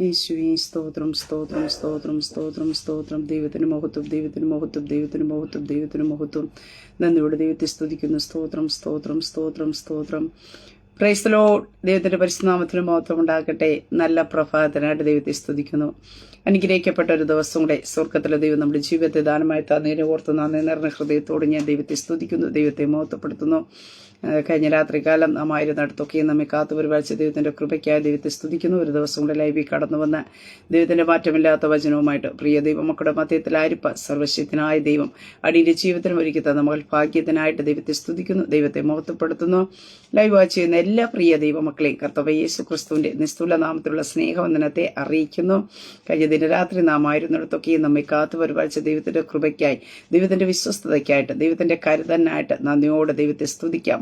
യേശുവേ സ്തോത്രം സ്തോത്രം സ്തോത്രം സ്തോത്രം സ്തോത്രം. ദൈവത്തിന് മഹത്വം ദൈവത്തിന് മഹത്വം ദൈവത്തിന് മഹത്വം ദൈവത്തിന് മഹത്വം. നന്ദിയോടെ ദൈവത്തെ സ്തുതിക്കുന്നു. സ്തോത്രം സ്തോത്രം സ്തോത്രം സ്തോത്രം. ക്രൈസ്തലോ ദൈവത്തിന്റെ പരിശുനാമത്തിന് മഹത്വം ഉണ്ടാകട്ടെ. നല്ല പ്രഭാതത്തിനായിട്ട് ദൈവത്തെ സ്തുതിക്കുന്നു. അനുഗ്രഹിക്കപ്പെട്ട ഒരു ദിവസം കൂടെ സ്വർഗത്തിലെ ദൈവം നമ്മുടെ ജീവിതത്തെ ദാനമായി തന്നതിനെ ഓർത്ത് നന്ദി നിറഞ്ഞ ഹൃദയത്തോട് ഞാൻ ദൈവത്തെ സ്തുതിക്കുന്നു. ദൈവത്തെ മഹത്വപ്പെടുത്തുന്നു. കഴിഞ്ഞ രാത്രികാലം നാം ആയിരുന്നിടത്തൊക്കെയും നമ്മെ കാത്തു പരിപാലിച്ച ദൈവത്തിന്റെ കൃപയ്ക്കായി ദൈവത്തെ സ്തുതിക്കുന്നു. ഒരു ദിവസം കൂടെ ലൈവിൽ കടന്നു വന്ന് ദൈവത്തിന്റെ മാറ്റമില്ലാത്ത വചനവുമായിട്ട് പ്രിയ ദൈവമക്കളുടെ മധ്യത്തിലായിരിപ്പ സർവശക്തനായ ദൈവം അടിയുടെ ജീവിതത്തിനും ഒരുക്കി തന്ന മകൾ ഭാഗ്യത്തിനായിട്ട് ദൈവത്തെ സ്തുതിക്കുന്നു ദൈവത്തെ മഹത്വപ്പെടുത്തുന്നു. ലൈവ് വാച്ച് ചെയ്യുന്ന എല്ലാ പ്രിയ ദൈവമക്കളെയും കർത്തവ യേശു ക്രിസ്തുവിന്റെ നിസ്തുല നാമത്തിലുള്ള സ്നേഹവന്ദനത്തെ അറിയിക്കുന്നു. കഴിഞ്ഞ ദിനരാത്രി നാം ആയിരുന്നിടത്തൊക്കെയും നമ്മെ കാത്തു പരിപാലിച്ച ദൈവത്തിന്റെ കൃപയ്ക്കായി ദൈവത്തിന്റെ വിശ്വസ്തതയ്ക്കായിട്ട് ദൈവത്തിന്റെ കരുതനായിട്ട് നന്ദിയോടെ ദൈവത്തെ സ്തുതിക്കാം.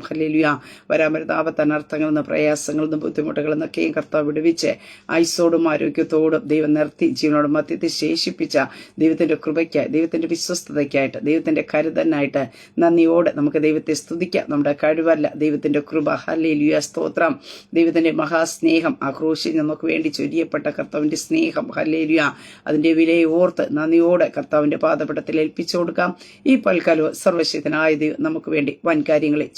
വരുന്ന ആപത്ത് അനർത്ഥങ്ങളിൽ നിന്ന് പ്രയാസങ്ങളിൽ നിന്ന് ബുദ്ധിമുട്ടുകളിൽ നിന്നൊക്കെയും കർത്താവ് വിടുവിച്ച് ആയുസോടും ആരോഗ്യത്തോടും ദൈവം നിർത്തി ജീവനോട് മധ്യത്തിൽ ശേഷിപ്പിച്ച ദൈവത്തിന്റെ കൃപയ്ക്കായി ദൈവത്തിന്റെ വിശ്വസ്തതയ്ക്കായിട്ട് ദൈവത്തിന്റെ കരുതനായിട്ട് നന്ദിയോടെ നമുക്ക് ദൈവത്തെ സ്തുതിക്കാം. നമ്മുടെ കഴിവല്ല ദൈവത്തിന്റെ കൃപ. ഹല്ലേലൂയ. സ്തോത്രം. ദൈവത്തിന്റെ മഹാസ്നേഹം ആ ക്രൂശിൽ നമുക്ക് വേണ്ടി ചൊരിയപ്പെട്ട കർത്താവിന്റെ സ്നേഹം. ഹല്ലേലൂയ. അതിന്റെ വിലയെ ഓർത്ത് നന്ദിയോടെ കർത്താവിന്റെ പാദപടത്തിൽ ഏൽപ്പിച്ചു കൊടുക്കാം. ഈ പൽക്കാലവും സർവശക്തനായ ദൈവം നമുക്ക് വേണ്ടി വൻ കാര്യങ്ങളെ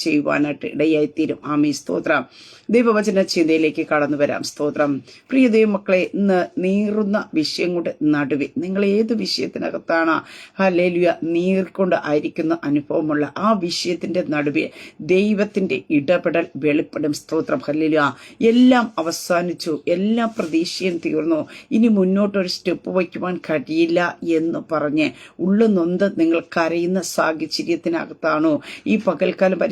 ചെയ്യുവാനായിട്ട് ഇടയായിത്തീരും ആമീ സ്തോത്രം. ദൈവവചന ചിന്തയിലേക്ക് കടന്നു വരാം. സ്തോത്രം. പ്രിയ ദൈവമക്കളെ ഇന്ന് നീറുന്ന വിഷയം കൊണ്ട് നടുവിൽ നിങ്ങൾ ഏത് വിഷയത്തിനകത്താണ് ഹല്ലേലൂയ നീർക്കൊണ്ട് ആയിരിക്കുന്ന അനുഭവമുള്ള ആ വിഷയത്തിന്റെ നടുവിൽ ദൈവത്തിന്റെ ഇടപെടൽ വെളിപ്പെടും. സ്തോത്രം. ഹല്ലേലൂയ. എല്ലാം അവസാനിച്ചു. എല്ലാ പ്രതീക്ഷയും തീർന്നു. ഇനി മുന്നോട്ടൊരു സ്റ്റെപ്പ് വയ്ക്കുവാൻ കഴിയില്ല എന്ന് പറഞ്ഞ് ഉള്ളു നൊന്ത് നിങ്ങൾ കരയുന്ന സാഹചര്യത്തിനകത്താണോ? ഈ പകൽക്കാലം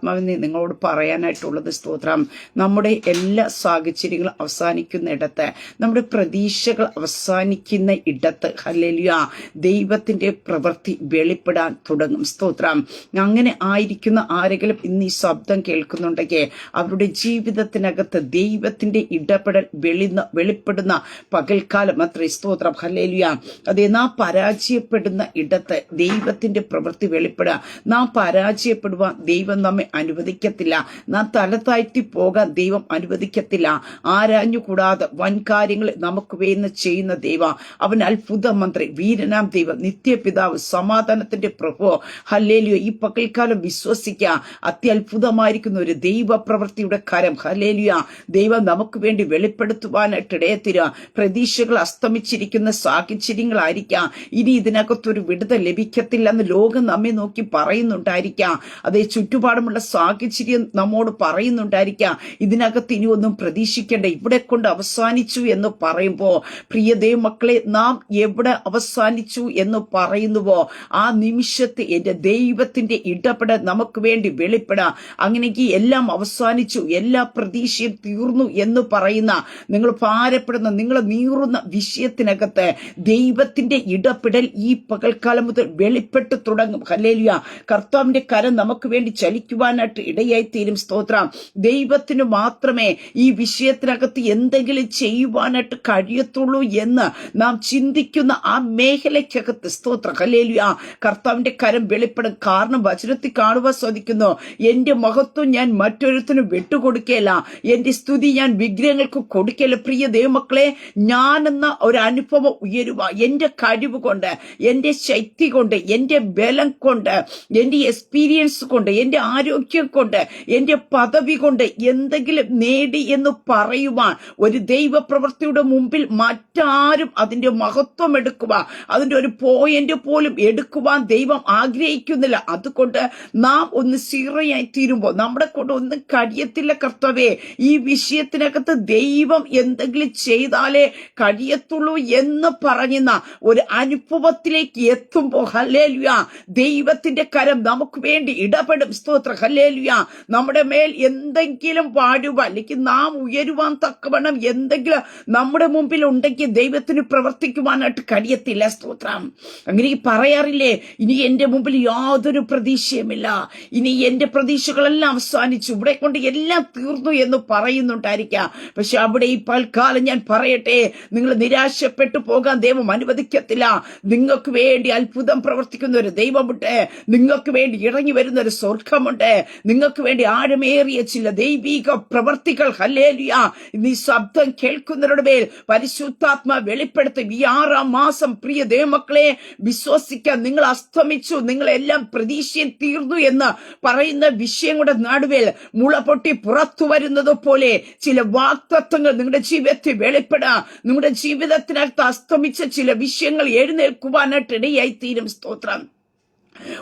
പരിശുദ്ധാത്മാവിനെ നിങ്ങളോട് പറയാനായിട്ടുള്ളത് സ്തോത്രം. നമ്മുടെ എല്ലാ സാഹചര്യങ്ങളും അവസാനിക്കുന്ന ഇടത്ത് നമ്മുടെ പ്രതീക്ഷകൾ അവസാനിക്കുന്ന ഇടത്ത് ഹല്ലേലൂയ ദൈവത്തിന്റെ പ്രവൃത്തി വെളിപ്പെടാൻ തുടങ്ങും. സ്തോത്രം. അങ്ങനെ ആയിരിക്കുന്ന ആരെങ്കിലും ഇന്ന് ഈ ശബ്ദം കേൾക്കുന്നുണ്ടെങ്കിൽ അവരുടെ ജീവിതത്തിനകത്ത് ദൈവത്തിന്റെ ഇടപെടൽ വെളിന്ന വെളിപ്പെടുന്ന പകൽക്കാലം അത്ര. സ്തോത്രം. ഹല്ലേലൂയ. അതേ നാം പരാജയപ്പെടുന്ന ഇടത്ത് ദൈവത്തിന്റെ പ്രവൃത്തി വെളിപ്പെടുക നാം പരാജയപ്പെടുവാൻ ദൈവം നമ്മെ അനുവദിക്കത്തില്ല. നാം തല താഴ്ത്തി പോകാൻ ദൈവം അനുവദിക്കത്തില്ല. ആരാഞ്ഞുകൂടാതെ വൻ കാര്യങ്ങൾ നമുക്ക് വേന്ന് ചെയ്യുന്ന ദൈവ. അവൻ അത്ഭുത മന്ത്രി വീരനാം ദൈവം നിത്യപിതാവ് സമാധാനത്തിന്റെ പ്രഭോ. ഹല്ലേലിയോ. ഈ പകൽക്കാലം വിശ്വസിക്കുക. അത്യത്ഭുതമായിരിക്കുന്ന ഒരു ദൈവ പ്രവൃത്തിയുടെ കരം. ഹല്ലേലിയ. ദൈവം നമുക്ക് വേണ്ടി വെളിപ്പെടുത്തുവാനായിട്ട് ഇടയത്തിര. പ്രതീക്ഷകൾ അസ്തമിച്ചിരിക്കുന്ന സാഹചര്യങ്ങളായിരിക്കാം. ഇനി ഇതിനകത്തൊരു വിടുത ലഭിക്കത്തില്ല എന്ന് ലോകം നമ്മെ നോക്കി പറയുന്നുണ്ടായിരിക്കാം. അതേ ചുറ്റുപാടുമുള്ള സാഹചര്യം നമ്മോട് പറയുന്നുണ്ടായിരിക്കാം. ഇതിനകത്ത് ഇനി ഒന്നും പ്രതീക്ഷിക്കേണ്ട. ഇവിടെ കൊണ്ട് അവസാനിച്ചു എന്ന് പറയുമ്പോൾ പ്രിയ ദൈവമക്കളെ നാം എവിടെ അവസാനിച്ചു എന്ന് പറയുന്നുവോ ആ നിമിഷത്തെ എന്റെ ദൈവത്തിന്റെ ഇടപെടൽ നമുക്ക് വേണ്ടി വെളിപ്പെടാം. അങ്ങനെയെങ്കിൽ എല്ലാം അവസാനിച്ചു എല്ലാ പ്രതീക്ഷയും തീർന്നു എന്ന് പറയുന്ന നിങ്ങൾ ഭാരപ്പെടുന്ന നിങ്ങൾ നീറുന്ന വിഷയത്തിനകത്ത് ദൈവത്തിന്റെ ഇടപെടൽ ഈ പകൽക്കാലം മുതൽ വെളിപ്പെട്ട് തുടങ്ങും. ഹല്ലേലൂയ. കർത്താവിന്റെ കരം നമുക്ക് വേണ്ടി ചലിക്കുവാനായിട്ട് ഇടയായി തീരും സ്തോത്രം. ദൈവത്തിന് മാത്രമേ ഈ വിഷയത്തിനകത്ത് എന്തെങ്കിലും ചെയ്യുവാനായിട്ട് കഴിയത്തുള്ളൂ എന്ന് നാം ചിന്തിക്കുന്ന ആ മേഖലയ്ക്കകത്ത് സ്തോത്രം. ആ കർത്താവിന്റെ കരം വെളിപ്പെടും കാരണം വചനത്തിൽ കാണുവാൻ സാധിക്കുന്നു. എന്റെ മഹത്വം ഞാൻ മറ്റൊരുത്തിനും വിട്ടുകൊടുക്കേല. എന്റെ സ്തുതി ഞാൻ വിഗ്രഹങ്ങൾക്ക് കൊടുക്കല. പ്രിയ ദൈവമക്കളെ ഞാനെന്ന ഒരു അനുഭവം ഉയരുക എന്റെ കഴിവ് കൊണ്ട് എന്റെ ശക്തി കൊണ്ട് എന്റെ ബലം കൊണ്ട് എന്റെ എക്സ്പീരിയൻസ് കൊണ്ട് എന്റെ ആരോഗ്യം കൊണ്ട് എന്റെ പദവി കൊണ്ട് എന്തെങ്കിലും നേടി എന്ന് പറയുവാൻ ഒരു ദൈവപ്രവൃത്തിയുടെ മുമ്പിൽ മറ്റാരും അതിന്റെ മഹത്വം എടുക്കുക അതിന്റെ ഒരു പോയിന്റ് പോലും എടുക്കുവാൻ ദൈവം ആഗ്രഹിക്കുന്നില്ല. അതുകൊണ്ട് നാം ഒന്ന് സീറയായി തീരുമ്പോൾ നമ്മുടെ കൊണ്ട് ഒന്നും കഴിയത്തില്ല കർത്തവേ. ഈ വിഷയത്തിനകത്ത് ദൈവം എന്തെങ്കിലും ചെയ്താലേ കഴിയത്തുള്ളൂ എന്ന് പറയുന്ന ഒരു അനുഭവത്തിലേക്ക് എത്തുമ്പോൾ ഹലേലുയാ ദൈവത്തിന്റെ കരം നമുക്ക് വേണ്ടി ഇടപെടും. സ്തോത്ര. ഹല്ലേലുയ. നമ്മുടെ മേൽ എന്തെങ്കിലും പാടുക അല്ലെങ്കിൽ നാം ഉയരുവാൻ തക്കവണ്ണം എന്തെങ്കിലും നമ്മുടെ മുമ്പിൽ ഉണ്ടെങ്കിൽ ദൈവത്തിന് പ്രവർത്തിക്കുവാനായിട്ട് കഴിയത്തില്ല. സ്തോത്രം. അങ്ങനെ പറയാറില്ലേ ഇനി എന്റെ മുമ്പിൽ യാതൊരു പ്രതീക്ഷയുമില്ല. ഇനി എന്റെ പ്രതീക്ഷകളെല്ലാം അവസാനിച്ചു. ഇവിടെ കൊണ്ട് എല്ലാം തീർന്നു എന്ന് പറയുന്നുണ്ടായിരിക്കാം. പക്ഷെ അവിടെ ഈ പൽക്കാലം ഞാൻ പറയട്ടെ നിങ്ങൾ നിരാശപ്പെട്ടു പോകാൻ ദൈവം അനുവദിക്കത്തില്ല. നിങ്ങൾക്ക് വേണ്ടി അത്ഭുതം പ്രവർത്തിക്കുന്ന ഒരു ദൈവമുണ്ട്. നിങ്ങൾക്ക് വേണ്ടി ഇറങ്ങി വരുന്ന ഒരു സ്വർഗമുണ്ട് നിങ്ങൾക്ക് വേണ്ടി ആഴമേറിയ ചില ദൈവീക പ്രവർത്തികൾ ഹല്ലേലിയ നീ ശബ്ദം കേൾക്കുന്നവരുടെ മേൽ പരിശുദ്ധാത്മ വെളിപ്പെടുത്തി. ഈ ആറാം മാസം പ്രിയ ദേവമക്കളെ വിശ്വസിക്കാൻ നിങ്ങൾ അസ്തമിച്ചു. നിങ്ങളെല്ലാം പ്രതീക്ഷയിൽ തീർന്നു എന്ന് പറയുന്ന വിഷയങ്ങളുടെ നടുവിൽ മുള പൊട്ടി പുറത്തു വരുന്നത് പോലെ ചില വാക്തത്വങ്ങൾ നിങ്ങളുടെ ജീവിതത്തിൽ വെളിപ്പെടാ. നിങ്ങളുടെ ജീവിതത്തിനകത്ത് അസ്തമിച്ച ചില വിഷയങ്ങൾ എഴുന്നേൽക്കുവാനായിട്ട് ഇടയായി തീരും സ്തോത്രം.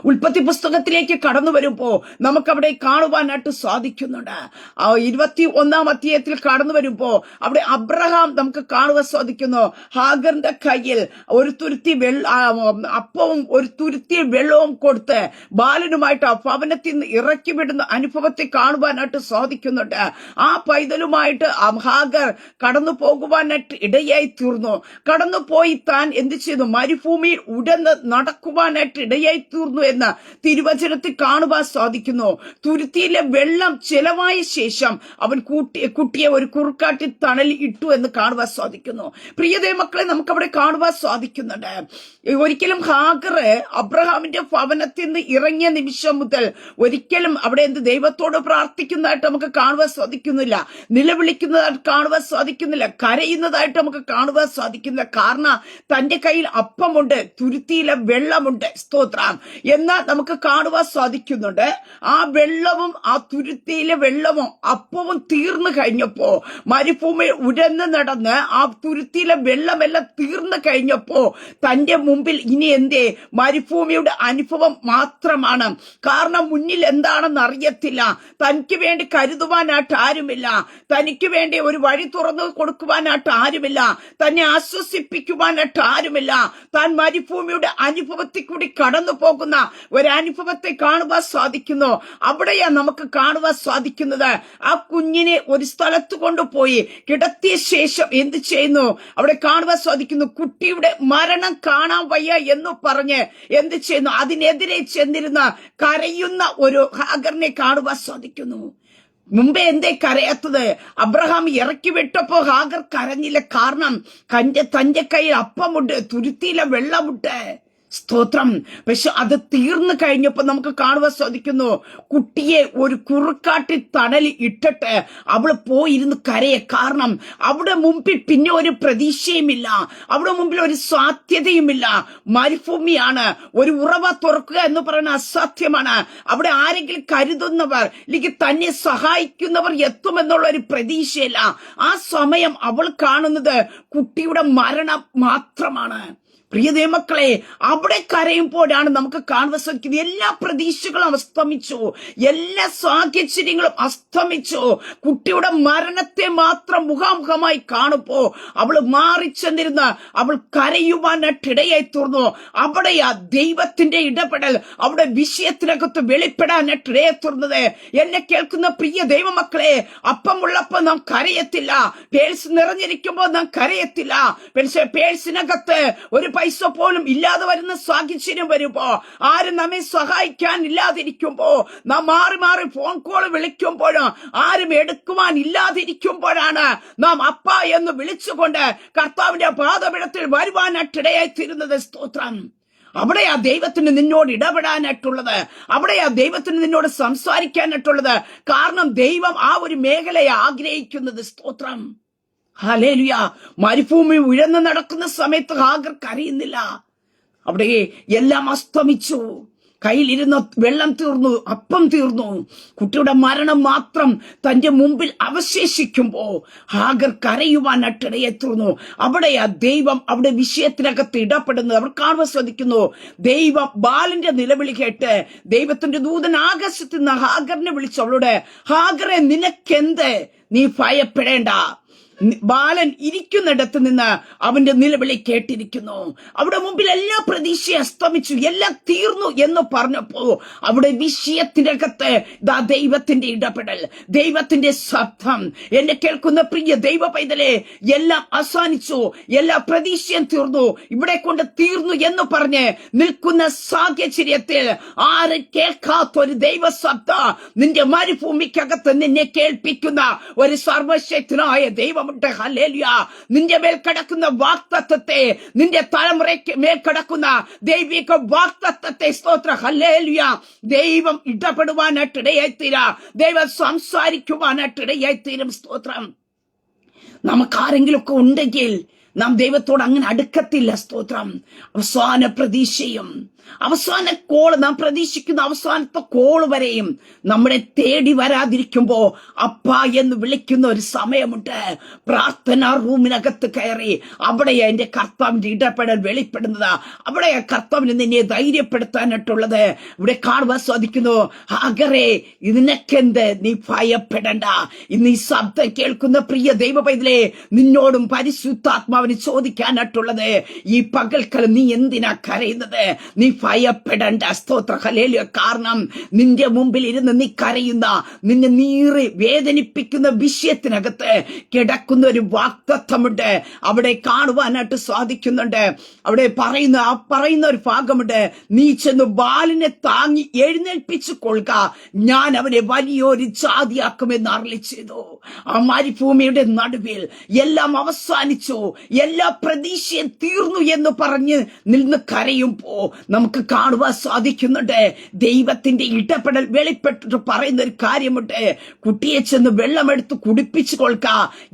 ഉൽപ്പത്തി പുസ്തകത്തിലേക്ക് കടന്നു വരുമ്പോൾ നമുക്കവിടെ കാണുവാനായിട്ട് സാധിക്കുന്നുണ്ട്. ആ ഇരുപത്തി ഒന്നാം അധ്യായത്തിൽ കടന്നു വരുമ്പോൾ അവിടെ അബ്രഹാം നമുക്ക് കാണുവാൻ സാധിക്കുന്നു. ഹാഗറിന്റെ കയ്യിൽ ഒരു തുരുത്തി വെള്ള അപ്പവും ഒരു തുരുത്തി വെള്ളവും കൊടുത്ത് ബാലനുമായിട്ട് ആ ഭവനത്തിൽ നിന്ന് ഇറക്കി വിടുന്ന അനുഭവത്തെ കാണുവാനായിട്ട് സാധിക്കുന്നുണ്ട്. ആ പൈതലുമായിട്ട് ആ ഹാഗർ കടന്നു പോകുവാനായിട്ട് ഇടയായി തീർന്നു. കടന്നു പോയി താൻ എന്ത് ചെയ്തു? മരുഭൂമിയിൽ ഉടന്ന് നടക്കുവാനായിട്ട് ഇടയായി തീർന്നു. എന്ന് തിരുവചനത്തിൽ കാണുവാൻ സാധിക്കുന്നു. തുരുത്തിയിലെ വെള്ളം ചെലവായ ശേഷം അവൻ കൂട്ടി കുട്ടിയെ ഒരു കുറുക്കാട്ടി തണൽ ഇട്ടു എന്ന് കാണുവാൻ സാധിക്കുന്നു. പ്രിയതേ മക്കളെ നമുക്ക് അവിടെ കാണുവാൻ സാധിക്കുന്നുണ്ട്. ഒരിക്കലും ഹാഗറ് അബ്രഹാമിന്റെ ഭവനത്തിൽ നിന്ന് ഇറങ്ങിയ നിമിഷം മുതൽ ഒരിക്കലും അവിടെ എന്ത് ദൈവത്തോട് പ്രാർത്ഥിക്കുന്നതായിട്ട് നമുക്ക് കാണുവാൻ സാധിക്കുന്നില്ല. നിലവിളിക്കുന്നതായിട്ട് കാണുവാൻ സാധിക്കുന്നില്ല. കരയുന്നതായിട്ട് നമുക്ക് കാണുവാൻ സാധിക്കുന്നില്ല. കാരണം തന്റെ കയ്യിൽ അപ്പമുണ്ട് തുരുത്തിയിലെ വെള്ളമുണ്ട്. സ്തോത്രം. എന്നാൽ നമുക്ക് കാണുവാൻ സാധിക്കുന്നുണ്ട്. ആ വെള്ളവും ആ തുരുത്തിയിലെ വെള്ളവും അപ്പവും തീർന്നു കഴിഞ്ഞപ്പോ മരുഭൂമി ഉരന്ന് നടന്ന് ആ തുരുത്തിയിലെ വെള്ളമെല്ലാം തീർന്നു കഴിഞ്ഞപ്പോ തന്റെ മുമ്പിൽ ഇനി എന്തേ? മരുഭൂമിയുടെ അനുഭവം മാത്രമാണ്. കാരണം മുന്നിൽ എന്താണെന്ന് അറിയത്തില്ല. തനിക്ക് വേണ്ടി കരുതുവാനായിട്ട് ആരുമില്ല. തനിക്ക് വേണ്ടി ഒരു വഴി തുറന്നു കൊടുക്കുവാനായിട്ട് ആരുമില്ല. തന്നെ ആശ്വസിപ്പിക്കുവാനായിട്ട് ആരുമില്ല. താൻ മരുഭൂമിയുടെ അനുഭവത്തിൽ കൂടി കടന്നു പോകുന്ന ഒരു അനുഭവത്തെ കാണുവാൻ സാധിക്കുന്നു. അവിടെയാ നമുക്ക് കാണുവാൻ സാധിക്കുന്നത്. ആ കുഞ്ഞിനെ ഒരു സ്ഥലത്ത് കൊണ്ടുപോയി കിടത്തിയ ശേഷം എന്ത് ചെയ്യുന്നു? അവിടെ കാണുവാൻ സാധിക്കുന്നു കുട്ടിയുടെ മരണം കാണാൻ വയ്യ എന്ന് പറഞ്ഞ് എന്ത് ചെയ്യുന്നു? അതിനെതിരെ ചെന്നിരുന്ന കരയുന്ന ഒരു ഹാഗറിനെ കാണുവാൻ സാധിക്കുന്നു. മുമ്പേ എന്തേ കരയാത്തത്? അബ്രഹാം ഇറക്കി വിട്ടപ്പോ ഹാഗർ കരഞ്ഞില്ല. കാരണം കന്റെ തന്റെ കയ്യിൽ അപ്പമുണ്ട് തുരുത്തിയിലെ വെള്ളമുണ്ട്. സ്തോത്രം. പക്ഷെ അത് തീർന്നു കഴിഞ്ഞപ്പോൾ നമുക്ക് കാണുവാൻ സാധിക്കുന്നു കുട്ടിയെ ഒരു കുറുക്കാട്ടി തണലി ഇട്ടിട്ട് അവൾ പോയിരുന്ന് കരയെ. കാരണം അവിടെ മുമ്പിൽ പിന്നെ ഒരു പ്രതീക്ഷയുമില്ല അവിടെ മുമ്പിൽ ഒരു സാധ്യതയുമില്ല. മരുഭൂമിയാണ് ഒരു ഉറവ തുറക്കുക എന്ന് പറയുന്ന അസാധ്യമാണ്. അവിടെ ആരെങ്കിലും കരുതുന്നവർ അല്ലെങ്കിൽ തന്നെ സഹായിക്കുന്നവർ എത്തുമെന്നുള്ള ഒരു പ്രതീക്ഷയില്ല. ആ സമയം അവൾ കാണുന്നത് കുട്ടിയുടെ മരണം മാത്രമാണ്. പ്രിയ ദൈവമക്കളെ അവിടെ കരയുമ്പോഴാണ് നമുക്ക് കാണുവാൻ സാധിക്കുന്നത്. എല്ലാ പ്രതീക്ഷകളും അസ്തമിച്ചു. എല്ലാ സാഹചര്യങ്ങളും അസ്തമിച്ചു. കുട്ടിയുടെ മരണത്തെ മാത്രം മുഖാമുഖമായി കാണുമ്പോ അവൾ മാറിച്ചെന്നിരുന്ന് അവൾ കരയുവാനായിട്ടിടയായി തീർന്നു അവിടെയാ ദൈവത്തിന്റെ ഇടപെടൽ അവിടെ വിഷയത്തിനകത്ത് വെളിപ്പെടാനായിട്ടിടയായി തീർന്നത് എന്നെ കേൾക്കുന്ന പ്രിയ ദൈവമക്കളെ അപ്പമുള്ളപ്പോ നാം കരയത്തില്ല. പേഴ്സ് നിറഞ്ഞിരിക്കുമ്പോൾ നാം കരയത്തില്ല. പേഴ്സിനകത്ത് ഒരു പൈസ പോലും ഇല്ലാതെ വരുന്ന സാഹചര്യം വരുമ്പോ ആരും നമ്മെ സഹായിക്കാൻ ഇല്ലാതിരിക്കുമ്പോ നാം മാറി മാറി ഫോൺ കോൾ വിളിക്കുമ്പോഴും ആരും എടുക്കുവാൻ ഇല്ലാതിരിക്കുമ്പോഴാണ് നാം അപ്പ എന്ന് വിളിച്ചുകൊണ്ട് കർത്താവിന്റെ പാദപിടത്തിൽ വരുവാനായിട്ടിടയായി തീരുന്നത് സ്തോത്രം. അവിടെയാ ദൈവത്തിന് നിന്നോട് ഇടപെടാനായിട്ടുള്ളത്. അവിടെയാ ദൈവത്തിന് നിന്നോട് സംസാരിക്കാനായിട്ടുള്ളത്. കാരണം ദൈവം ആ ഒരു മേഖലയെ ആഗ്രഹിക്കുന്നത് സ്തോത്രം. ഹലേലുയ. മരുഭൂമി ഉഴന്ന് നടക്കുന്ന സമയത്ത് ഹാഗർ കരയുന്നില്ല. അവിടെ എല്ലാം അസ്തമിച്ചു. കയ്യിലിരുന്ന വെള്ളം തീർന്നു അപ്പം തീർന്നു. കുട്ടിയുടെ മരണം മാത്രം തന്റെ മുമ്പിൽ അവശേഷിക്കുമ്പോ ഹാഗർ കരയുവാനായിട്ടിടയെ തീർന്നു അവിടെയാ ദൈവം അവിടെ വിഷയത്തിനകത്ത് ഇടപെടുന്നത്. അവർ കാണുവാൻ ശ്രദ്ധിക്കുന്നു. ദൈവം ബാലിന്റെ നിലവിളി കേട്ട് ദൈവത്തിന്റെ ദൂതൻ ആകാശത്ത് നിന്ന് ഹാഗറിനെ വിളിച്ചു. അവളോട് ഹാഗറെ നിനക്കെന്ത്? നീ ഭയപ്പെടേണ്ട. ബാലൻ ഇരിക്കുന്നിടത്ത് നിന്ന് അവന്റെ നിലവിളി കേട്ടിരിക്കുന്നു. അവിടെ മുമ്പിൽ എല്ലാ പ്രതീക്ഷയും അസ്തമിച്ചു എല്ലാം തീർന്നു എന്ന് പറഞ്ഞപ്പോ അവിടെ വിഷയത്തിനകത്ത് ദാ ദൈവത്തിന്റെ ഇടപെടൽ ദൈവത്തിന്റെ ശബ്ദം. എന്നെ കേൾക്കുന്ന പ്രിയ ദൈവ പൈതലെ എല്ലാം അവസാനിച്ചു എല്ലാ പ്രതീക്ഷയും തീർന്നു. ഇവിടെ കൊണ്ട് തീർന്നു എന്ന് പറഞ്ഞ് നിൽക്കുന്ന സാഹചര്യത്തിൽ ആരും കേൾക്കാത്ത ഒരു ദൈവ ശബ്ദ നിന്റെ മരുഭൂമിക്കകത്ത് നിന്നെ കേൾപ്പിക്കുന്ന ഒരു സർവശക്തനായ ദൈവം ദൈവമുണ്ട് ഹലേലിയ നിന്റെ മേൽ കിടക്കുന്ന വാക്തത്വത്തെ നിന്റെ തലമുറയ്ക്ക് മേൽ കിടക്കുന്ന ദൈവിക വാക്തത്വത്തെ സ്തോത്ര. ഹലേലിയ ദൈവം ഇടപെടുവാനായിട്ട് ദൈവം സംസാരിക്കുവാനായിട്ട് ഇടയായിത്തീരും സ്തോത്രം. നമുക്ക് ആരെങ്കിലുമൊക്കെ ഉണ്ടെങ്കിൽ നാം ദൈവത്തോട് അങ്ങനെ അടുക്കത്തില്ല സ്തോത്രം. അവസാന പ്രതീക്ഷയും അവസാന കോൾ നാം പ്രതീക്ഷിക്കുന്ന അവസാനത്തെ കോൾ വരെയും നമ്മളെ തേടി വരാതിരിക്കുമ്പോ അപ്പ എന്ന് വിളിക്കുന്ന ഒരു സമയമുണ്ട്. പ്രാർത്ഥനാ റൂമിനകത്ത് കയറി അവിടെ എന്റെ കർത്താവിന്റെ ഇടപെടൽ വെളിപ്പെടുന്നത്. അവിടെ കർത്താവിന് നിന്നെ ധൈര്യപ്പെടുത്താനായിട്ടുള്ളത്. ഇവിടെ കാണുവാൻ സാധിക്കുന്നു. അകറെ ഇതിനൊക്കെന്ത് നീ ഭയപ്പെടണ്ട. ഇന്ന് ഈ ശബ്ദം കേൾക്കുന്ന പ്രിയ ദൈവ പൈതലെ നിന്നോടും പരിശുദ്ധാത്മാവിന് ചോദിക്കാനായിട്ടുള്ളത്. ഈ പകൽക്കല നീ എന്തിനാ കരയുന്നത്? നീ ഭയപ്പെടേണ്ട. സ്തോത്ര. ഹലേലിയ കാരണം നിന്റെ മുമ്പിൽ ഇരുന്ന് നീ കരയുന്ന നിന്നെ നീറി വേദനിപ്പിക്കുന്ന വിഷയത്തിനകത്ത് കിടക്കുന്ന ഒരു വാക്തത്വമുണ്ട്. അവിടെ കാണുവാനായിട്ട് സാധിക്കുന്നുണ്ട്. അവിടെ പറയുന്ന ആ പറയുന്ന ഒരു ഭാഗമുണ്ട്. നീ ചെന്ന് ബാലിനെ താങ്ങി എഴുന്നേൽപ്പിച്ചു കൊള്ളുക. ഞാൻ അവനെ വലിയൊരു ജാതിയാക്കുമെന്ന് അറിയി ചെയ്തു. ആ മരുഭൂമിയുടെ നടുവിൽ എല്ലാം അവസാനിച്ചു. എല്ലാ പ്രതീക്ഷയും തീർന്നു എന്ന് പറഞ്ഞ് നിന്ന് കരയുമ്പോ നമുക്ക് കാണുവാൻ സാധിക്കുന്നുണ്ട്. ദൈവത്തിന്റെ ഇടപെടൽ വെളിപ്പെട്ടിട്ട് പറയുന്ന ഒരു കാര്യമുണ്ട്. കുട്ടിയെ ചെന്ന് വെള്ളമെടുത്ത് കുടിപ്പിച്ചു കൊൽക്ക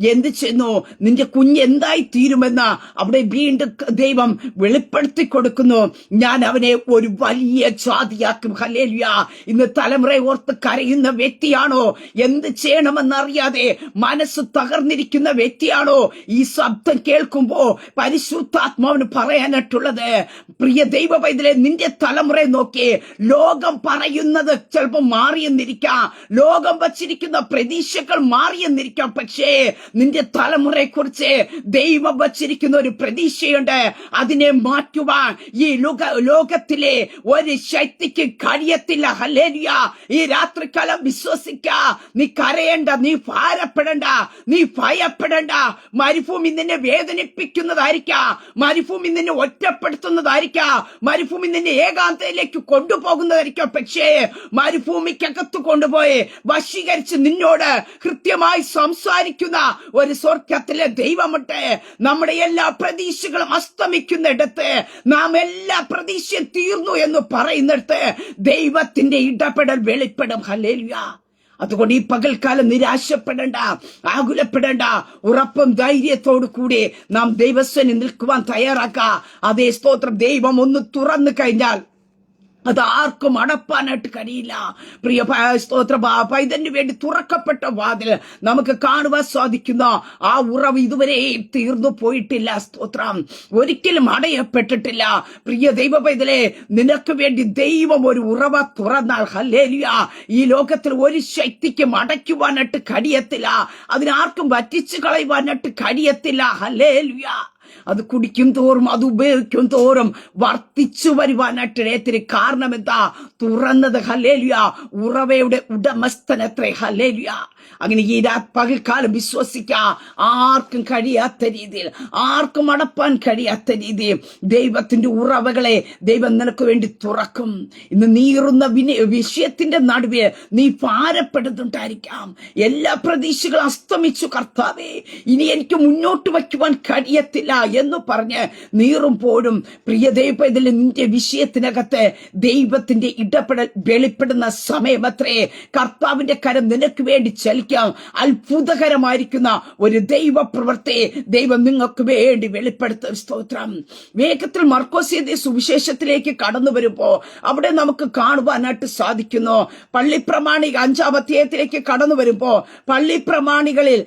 എന്ത് ചെന്നു നിന്റെ കുഞ്ഞ് എന്തായി തീരുമെന്ന് അവിടെ വീണ്ടും ദൈവം വെളിപ്പെടുത്തി കൊടുക്കുന്നു. ഞാൻ അവനെ ഒരു വലിയ ജാതിയാക്കും. ഹലേലിയ ഇന്ന് തലമുറയെ ഓർത്ത് കരയുന്ന വ്യക്തിയാണോ? എന്ത് ചെയ്യണമെന്നറിയാതെ മനസ്സ് തകർന്നിരിക്കുന്ന വ്യക്തിയാണോ? ഈ ശബ്ദം കേൾക്കുമ്പോ പരിശുദ്ധാത്മാവിന് പറയാനായിട്ടുള്ളത്. പ്രിയ ദൈവ പൈതലെ നിന്റെ തലമുറയെ നോക്കി. ലോകം പറയുന്നത് ചിലപ്പോൾ മാറിയെന്നിരിക്കാം. ലോകം വച്ചിരിക്കുന്ന പ്രതീക്ഷകൾ മാറിയെന്നിരിക്കാം. പക്ഷേ നിന്റെ തലമുറയെ കുറിച്ച് ദൈവം വച്ചിരിക്കുന്ന ഒരു പ്രതീക്ഷയുണ്ട്. അതിനെ മാറ്റുവാൻ ഈ ലോക ലോകത്തിലെ ഒരു ശക്തിക്ക് കഴിയത്തില്ല. ഹലേലിയ ഈ രാത്രികാലം വിശ്വസിക്ക. നീ കരയേണ്ട നീ ഭാരപ്പെടണ്ട നീ ഭയപ്പെടണ്ട. മരുഭൂമി നിന്നെ വേദനിപ്പിക്കുന്നതായിരിക്കാം. മരുഭൂമി നിന്നെ ഒറ്റപ്പെടുത്തുന്നതായിരിക്കാം. മരുഭൂമി നിന്നെ ഏകാന്തയിലേക്ക് കൊണ്ടുപോകുന്നതായിരിക്കും പക്ഷേ മരുഭൂമിക്കകത്ത് കൊണ്ടുപോയി വശീകരിച്ച് നിന്നോട് കൃത്യമായി സംസാരിക്കുന്ന ഒരു സ്വർഗത്തിലെ ദൈവമട്ടെ നമ്മുടെ എല്ലാ പ്രതീക്ഷകളും അസ്തമിക്കുന്നിടത്ത് നാം എല്ലാ പ്രതീക്ഷയും തീർന്നു എന്ന് പറയുന്നിടത്ത് ദൈവത്തിന്റെ ഇടപെടൽ വെളിപ്പെടും. ഹല്ലേലൂയ. അതുകൊണ്ട് ഈ പകൽക്കാലം നിരാശപ്പെടേണ്ട ആകുലപ്പെടേണ്ട. ഉറപ്പും ധൈര്യത്തോടു കൂടി നാം ദൈവസ്വന് നിൽക്കുവാൻ തയ്യാറാക്കുക അതേ സ്തോത്രം ദൈവം ഒന്ന് തുറന്നു കഴിഞ്ഞാൽ അത് ആർക്കും അടപ്പാനായിട്ട് കഴിയില്ല. പ്രിയ സ്തോത്ര പൈതന് വേണ്ടി തുറക്കപ്പെട്ട വാതിൽ നമുക്ക് കാണുവാൻ സാധിക്കുന്ന ആ ഉറവ് ഇതുവരെ തീർന്നു പോയിട്ടില്ല സ്തോത്രം. ഒരിക്കലും അടയപ്പെട്ടിട്ടില്ല. പ്രിയ ദൈവ പൈതലെ നിനക്ക് വേണ്ടി ദൈവം ഒരു ഉറവ തുറന്നാൽ ഹല്ലേലിയ ഈ ലോകത്തിൽ ഒരു ശക്തിക്കും അടയ്ക്കുവാനായിട്ട് കഴിയത്തില്ല. അതിനാർക്കും വറ്റിച്ചു കളയുവാനായിട്ട് കഴിയത്തില്ല ഹല്ലേലിയ. അത് കുടിക്കും തോറും അത് ഉപയോഗിക്കും തോറും വർദ്ധിച്ചു വരുവാനായിട്ട് ഇടയത്തിന് കാരണം എന്താ? തുറന്നത് ഹലേലിയ ഉറവയുടെ ഉടമസ്ഥനത്രേ ഹല്ലേലിയ. അങ്ങനെ ഈ പകൽക്കാലം വിശ്വസിക്കാം. ആർക്കും കഴിയാത്ത രീതിയിൽ ആർക്കും അടപ്പാൻ കഴിയാത്ത രീതിയിൽ ദൈവത്തിന്റെ ഉറവകളെ ദൈവം നിനക്ക് വേണ്ടി തുറക്കും. ഇന്ന് നീറുന്ന വിന വിഷയത്തിന്റെ നടുവെ നീ ഭാരപ്പെടുന്നുണ്ടായിരിക്കാം. എല്ലാ പ്രതീക്ഷകളും അസ്തമിച്ചു കർത്താവേ. ഇനി എനിക്ക് മുന്നോട്ട് വയ്ക്കുവാൻ കഴിയത്തില്ല എന്ന് പറഞ്ഞ് നീറുമ്പോഴും പ്രിയ ദൈവ ഇതിൽ നിന്റെ വിഷയത്തിനകത്ത് ദൈവത്തിന്റെ ഇടപെടൽ വെളിപ്പെടുന്ന സമയമത്രേ. കർത്താവിന്റെ കരം നിനക്ക് വേണ്ടി ചലിക്കാം. അത്ഭുതകരമായിരിക്കുന്ന ഒരു ദൈവ പ്രവർത്തിയെ ദൈവം നിങ്ങൾക്ക് വേണ്ടി വെളിപ്പെടുത്ത. സ്തോത്രം. വേഗത്തിൽ മർക്കോസിയതെ സുവിശേഷത്തിലേക്ക് കടന്നു വരുമ്പോ അവിടെ നമുക്ക് കാണുവാനായിട്ട് സാധിക്കുന്നു. പള്ളി പ്രമാണിക അഞ്ചാം അധ്യായത്തിലേക്ക് കടന്നു വരുമ്പോ പള്ളി പ്രമാണികളിൽ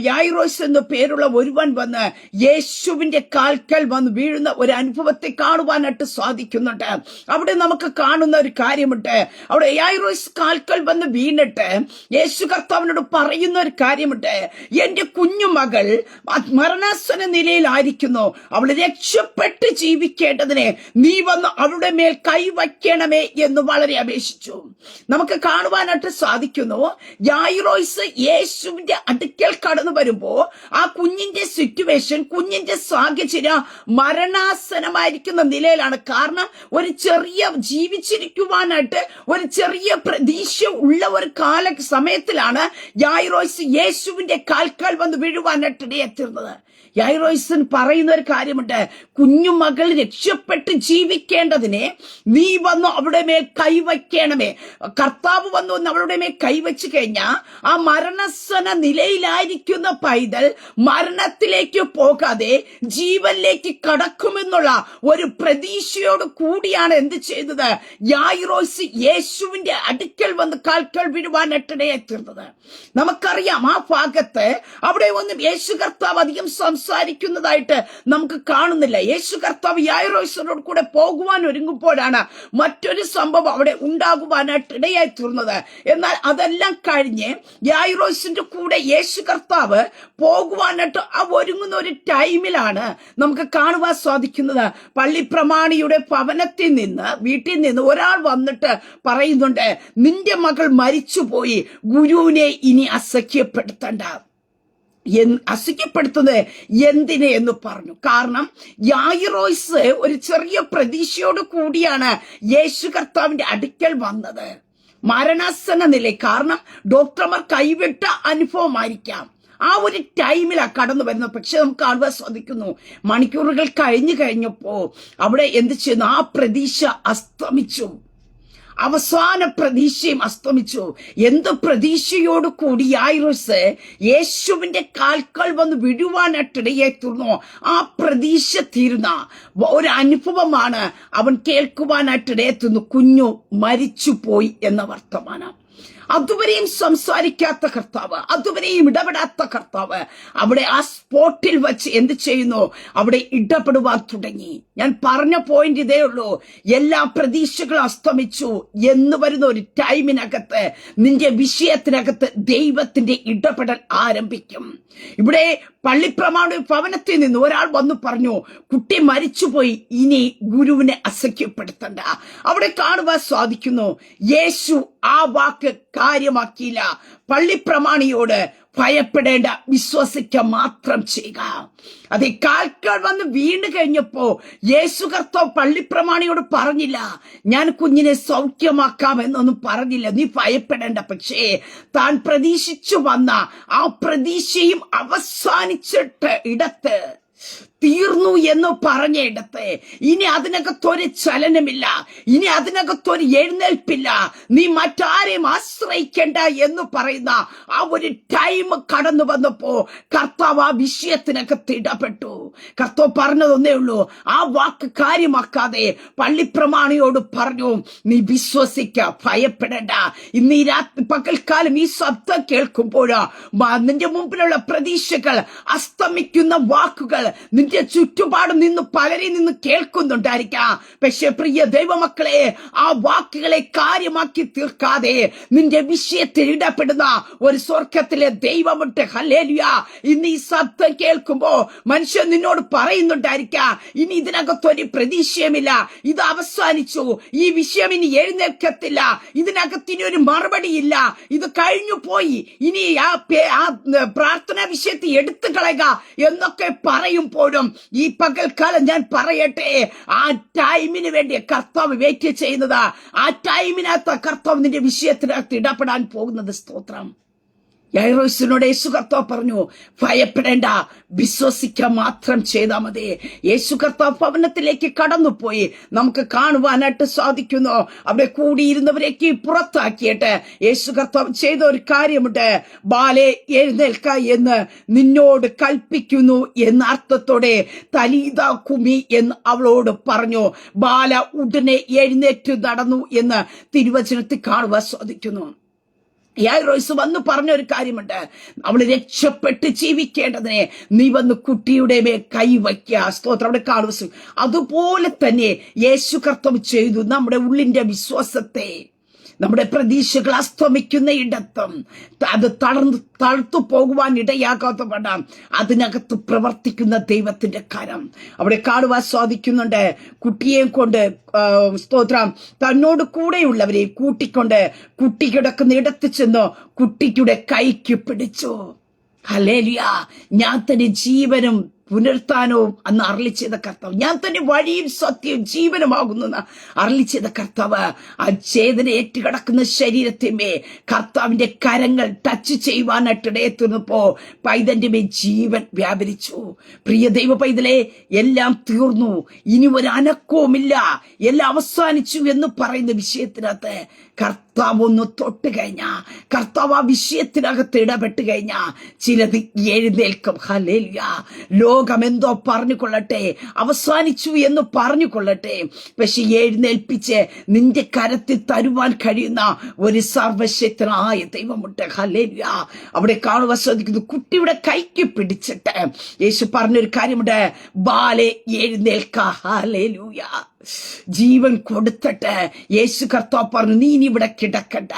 യായിറോസ് എന്ന പേരുള്ള ഒരുവൻ വന്ന് യേശുവിന്റെ കാൽക്കൽ വന്ന് വീഴുന്ന ഒരു അനുഭവത്തെ കാണുവാനായിട്ട് സാധിക്കുന്നുണ്ട്. അവിടെ നമുക്ക് കാണുന്ന ഒരു കാര്യമുണ്ട്. അവിടെ യായിറോസ് കാൽക്കൽ വന്ന് വീണിട്ട് യേശു കർത്താവിനോട് പറയുന്ന ഒരു കാര്യമുണ്ട്. എന്റെ കുഞ്ഞുമകൾ മരണാസന നിലയിലായിരിക്കുന്നു. അവൾ രക്ഷപ്പെട്ട് ജീവിക്കേണ്ടതിന് നീ വന്ന് അവളുടെ മേൽ കൈവയ്ക്കണമേ എന്ന് വളരെ അപേക്ഷിച്ചു. നമുക്ക് കാണുവാനായിട്ട് സാധിക്കുന്നു ജായിറോയ്സ് യേശുവിന്റെ അടുക്കൽ കടന്നു വരുമ്പോ ആ കുഞ്ഞിന്റെ സിറ്റുവേഷൻ കുഞ്ഞിന്റെ സാഹചര്യം മരണാസനമായിരിക്കുന്ന നിലയിലാണ്. കാരണം ഒരു ചെറിയ ജീവിച്ചിരിക്കുവാനായിട്ട് ഒരു ചെറിയ പ്രതീക്ഷ ഉള്ള ഒരു കാല സമയത്തിലാണ് യായിറോയ്സ് യേശുവിന്റെ കാൽക്കാൽ വന്ന് വീഴുവാനായിട്ട് ഇടയെത്തിരുന്നത് പറയുന്ന ഒരു കാര്യമുണ്ട്. കുഞ്ഞുമകൾ രക്ഷപ്പെട്ട് ജീവിക്കേണ്ടതിനെ നീ വന്ന് അവിടെ മേൽ കൈവയ്ക്കണമേ. കർത്താവ് വന്നു അവളുടെ മേൽ കൈവച്ചു കഴിഞ്ഞാൽ ആ മരണസന നിലയിലായിരിക്കുന്ന പൈതൽ മരണത്തിലേക്ക് പോകാതെ ജീവനിലേക്ക് കടക്കുമെന്നുള്ള ഒരു പ്രതീക്ഷയോട് കൂടിയാണ് എന്ത് ചെയ്തത്? യായിറോസ് യേശുവിന്റെ അടുക്കൽ വന്ന് കാൽക്കൽ വീഴുവാനിട്ടിടയായി തീർന്നത്. നമുക്കറിയാം ആ ഭാഗത്ത് അവിടെ ഒന്നും യേശു കർത്താവ് അധികം സംസാരിക്കുന്നതായിട്ട് നമുക്ക് കാണുന്നില്ല. യേശു കർത്താവ് യായിറോസിനോട് കൂടെ പോകുവാൻ ഒരുങ്ങുമ്പോഴാണ് മറ്റൊരു സംഭവം അവിടെ ഉണ്ടാകുവാനായിട്ട് ഇടയായി തീർന്നത്. എന്നാൽ അതെല്ലാം കഴിഞ്ഞ് യായിറോസിന്റെ കൂടെ യേശു കർത്താവ് പോകുവാനായിട്ട് ആ ഒരുങ്ങുന്ന ഒരു ടൈമിലാണ് നമുക്ക് കാണുവാൻ സാധിക്കുന്നത്. പള്ളിപ്രമാണിയുടെ ഭവനത്തിൽ നിന്ന് വീട്ടിൽ നിന്ന് ഒരാൾ വന്നിട്ട് പറയുന്നുണ്ട് നിന്റെ മകൾ മരിച്ചുപോയി. ഗുരുവിനെ ഇനി അസഖ്യപ്പെടുത്തണ്ട അസുഖപ്പെടുത്തുന്നത് എന്തിനെ എന്ന് പറഞ്ഞു. കാരണം യായിറോയ്സ് ഒരു ചെറിയ പ്രതീക്ഷയോട് കൂടിയാണ് യേശു കർത്താവിന്റെ അടുക്കൽ വന്നത്. മരണാസന നില കാരണം ഡോക്ടർമാർ കൈവിട്ട അനുഭവമായിരിക്കാം. ആ ഒരു ടൈമിലാണ് കടന്നു വരുന്നത്. പക്ഷെ നമുക്ക് കാണുവാൻ സാധിക്കുന്നു മണിക്കൂറുകൾ കഴിഞ്ഞു കഴിഞ്ഞപ്പോ അവിടെ എന്ത് ചെയ്യുന്നു? ആ പ്രതീക്ഷ അസ്തമിച്ചു. അവസാന പ്രതീക്ഷയും അസ്തമിച്ചു. എന്ത് പ്രതീക്ഷയോട് കൂടി ആയിരസ് യേശുവിന്റെ കാൽക്കൾ വന്ന് വിടുവാനായിട്ടിടയെ തീർന്നു? ആ പ്രതീക്ഷ തീരുന്ന ഒരു അനുഭവമാണ് അവൻ കേൾക്കുവാനായിട്ടിടയെ തീർന്നു. കുഞ്ഞു മരിച്ചു പോയി എന്ന വർത്തമാനം അതുവരെയും സംസാരിക്കാത്ത കർത്താവ് അതുവരെയും ഇടപെടാത്ത കർത്താവ് അവിടെ ആ സ്പോട്ടിൽ വെച്ച് എന്ത് ചെയ്യുന്നു? അവിടെ ഇടപെടുവാൻ തുടങ്ങി. ഞാൻ പറഞ്ഞ പോയിന്റ് ഇതേ ഉള്ളൂ. എല്ലാ പ്രതീക്ഷകളും അസ്തമിച്ചു. എന്ന് വരുന്ന ഒരു ടൈമിനകത്ത് നിന്റെ വിഷയത്തിനകത്ത് ദൈവത്തിന്റെ ഇടപെടൽ ആരംഭിക്കും. ഇവിടെ പള്ളിപ്രമാണ ഭവനത്തിൽ നിന്ന് ഒരാൾ വന്നു പറഞ്ഞു കുട്ടി മരിച്ചുപോയി ഇനി ഗുരുവിനെ അസഖ്യപ്പെടുത്തണ്ട അവിടെ കാണുവാൻ സാധിക്കുന്നു യേശു ആ വാക്ക് കാര്യമാക്കിയില്ല. പള്ളിപ്രമാണിയോട് ഭയപ്പെടേണ്ട വിശ്വസിക്ക മാത്രം ചെയ്യുക. അത് കാൽക്കൾ വന്ന് വീണ് കഴിഞ്ഞപ്പോ യേശു കർത്താവ് പള്ളിപ്രമാണിയോട് പറഞ്ഞില്ല ഞാൻ കുഞ്ഞിനെ സൗഖ്യമാക്കാം എന്നൊന്നും പറഞ്ഞില്ല നീ ഭയപ്പെടേണ്ട പക്ഷേ താൻ പ്രതീക്ഷിച്ചു വന്ന ആ പ്രതീക്ഷയും അവസാനിച്ചിട്ട് ഇടത്ത് തീർന്നു എന്ന് പറഞ്ഞിടത്ത് ഇനി അതിനകത്തൊരു ചലനമില്ല. ഇനി അതിനകത്തൊരു എഴുന്നേൽപ്പില്ല. നീ മറ്റാരെയും ആശ്രയിക്കേണ്ട എന്ന് പറയുന്ന ആ ഒരു ടൈം കടന്നു വന്നപ്പോ കർത്താവ് ആ വിഷയത്തിനകത്ത് ഇടപെട്ടു. കർത്താവ് പറഞ്ഞതൊന്നേ ഉള്ളൂ. ആ വാക്ക് കാര്യമാക്കാതെ പള്ളിപ്രമാണിയോട് പറഞ്ഞു നീ വിശ്വസിക്ക ഭയപ്പെടേണ്ട. ഇന്ന് ഈ രാത്രി പകൽക്കാലം ഈ ശബ്ദം കേൾക്കുമ്പോഴാ നിന്റെ മുമ്പിലുള്ള പ്രതീക്ഷകൾ അസ്തമിക്കുന്ന വാക്കുകൾ നിന്റെ ചുറ്റുപാടും നിന്ന് പലരിൽ നിന്ന് കേൾക്കുന്നുണ്ടായിരിക്കാം. പക്ഷെ പ്രിയ ദൈവമക്കളെ ആ വാക്കുകളെ കാര്യമാക്കി തീർക്കാതെ നിന്റെ വിഷയത്തിൽ ഇടപെടുന്ന ഒരു സ്വർഗത്തിലെ ദൈവമുണ്ട്. ഹലേലിയ ഇന്ന് ഈ ശബ്ദം കേൾക്കുമ്പോ മനുഷ്യൻ നിന്നോട് പറയുന്നുണ്ടായിരിക്കാം ഇനി ഇതിനകത്തൊരു പ്രതീക്ഷയുമില്ല. ഇത് അവസാനിച്ചു. ഈ വിഷയം ഇനി എഴുന്നേൽക്കത്തില്ല. ഇതിനകത്ത് ഇനി ഒരു മറുപടിയില്ല. ഇത് കഴിഞ്ഞു പോയി. ഇനി ആ പ്രാർത്ഥനാ വിഷയത്തിൽ എടുത്തു കളയുക എന്നൊക്കെ പറയുമ്പോഴും ഈ പകൽക്കാലം ഞാൻ പറയട്ടെ. ആ ടൈമിന് വേണ്ടി കർത്താവ് വെയിറ്റ് ചെയ്യുന്നത്. ആ ടൈമിനകത്ത് കർത്താവ് നിന്റെ വിഷയത്തിനകത്ത് ഇടപെടാൻ പോകുന്നത് സ്തോത്രം. യൈറോസിനോട് യേശു കർത്താവ് പറഞ്ഞു ഭയപ്പെടേണ്ട വിശ്വസിക്കുക മാത്രം ചെയ്താൽ മതി. യേശു കർത്താവ് ഭവനത്തിലേക്ക് കടന്നുപോയി. നമുക്ക് കാണുവാനായിട്ട് സാധിക്കുന്നു. അവിടെ കൂടിയിരുന്നവരേക്ക് പുറത്താക്കിയിട്ട് യേശു കർത്താവ് ചെയ്ത ഒരു കാര്യമുണ്ട്. ബാലെ എഴുന്നേൽക്ക എന്ന് നിന്നോട് കൽപ്പിക്കുന്നു എന്ന അർത്ഥത്തോടെ തലീത കുമി എന്ന് അവളോട് പറഞ്ഞു. ബാല ഉടനെ എഴുന്നേറ്റ് നടന്നു എന്ന് തിരുവചനത്തിൽ കാണുവാൻ സാധിക്കുന്നു. യായ്റോയ്സ് വന്ന് പറഞ്ഞ ഒരു കാര്യമുണ്ട്. അവൾ രക്ഷപ്പെട്ട് ജീവിക്കേണ്ടതിനെ നീ വന്ന് കുട്ടിയുടെ മേൽ കൈവയ്ക്കുക സ്തോത്രം. അവിടെ കാണുക അതുപോലെ തന്നെ യേശു കർത്തവ് ചെയ്തു നമ്മുടെ ഉള്ളിന്റെ വിശ്വാസത്തെ. നമ്മുടെ പ്രതീക്ഷകൾ അസ്തമിക്കുന്ന ഇടത്തും അത് തളർന്ന് തളർത്തു പോകുവാൻ ഇടയാകാത്ത പടം അതിനകത്ത് പ്രവർത്തിക്കുന്ന ദൈവത്തിന്റെ കരം. അവിടെ കാണുവാൻ സാധിക്കുന്നുണ്ട്. കുട്ടിയെ കൊണ്ട് സ്തോത്രം തന്നോട് കൂടെയുള്ളവരെ കൂട്ടിക്കൊണ്ട് കുട്ടി കിടക്കുന്ന ഇടത്ത് ചെന്ന് കുട്ടിയുടെ കൈക്ക് പിടിച്ചു. ഹലേലിയ ഞാൻ തന്നെ ജീവനും പുനരുത്ഥാനവും അന്ന് അരളി കർത്താവ്. ഞാൻ തന്നെ വഴിയും സത്യവും ജീവനുമാകുന്നു അരളി കർത്താവ്. ആ ചേതന ഏറ്റുകിടക്കുന്ന ശരീരത്തിന്മേ കർത്താവിന്റെ കരങ്ങൾ ടച്ച് ചെയ്യുവാനായിട്ട് ഇടയെത്തുന്നപ്പോ പൈതന്റെ മേൽ ജീവൻ വ്യാപരിച്ചു. പ്രിയ ദൈവ പൈതലെ എല്ലാം തീർന്നു. ഇനി ഒരു അനക്കവുമില്ല. എല്ലാം അവസാനിച്ചു എന്ന് പറയുന്ന വിഷയത്തിനകത്ത് കർത്താവ് ഒന്ന് തൊട്ട് കഴിഞ്ഞ. കർത്താവ് ആ വിഷയത്തിനകത്ത് ഇടപെട്ട് കഴിഞ്ഞ. ചിലത് എഴുന്നേൽക്കും. ഹലേലിയ ലോകം എന്തോ പറഞ്ഞുകൊള്ളട്ടെ. അവസാനിച്ചു എന്ന് പറഞ്ഞുകൊള്ളട്ടെ. പക്ഷെ എഴുന്നേൽപ്പിച്ച് നിന്റെ കരത്തിൽ തരുവാൻ കഴിയുന്ന ഒരു സർവശക്തനായ ദൈവമുണ്ട്. ഹലേലിയ അവിടെ കാണുവാൻ ശ്രദ്ധിക്കുന്നു കുട്ടിയുടെ കൈക്ക് പിടിച്ചിട്ട് യേശു പറഞ്ഞൊരു കാര്യമുണ്ട്. ബാലെ എഴുന്നേൽക്ക. ഹലേലൂയ ജീവൻ കൊടുത്തിട്ട് യേശു കർത്താവ് പറഞ്ഞു നീ ഇവിടെ കിടക്കണ്ട.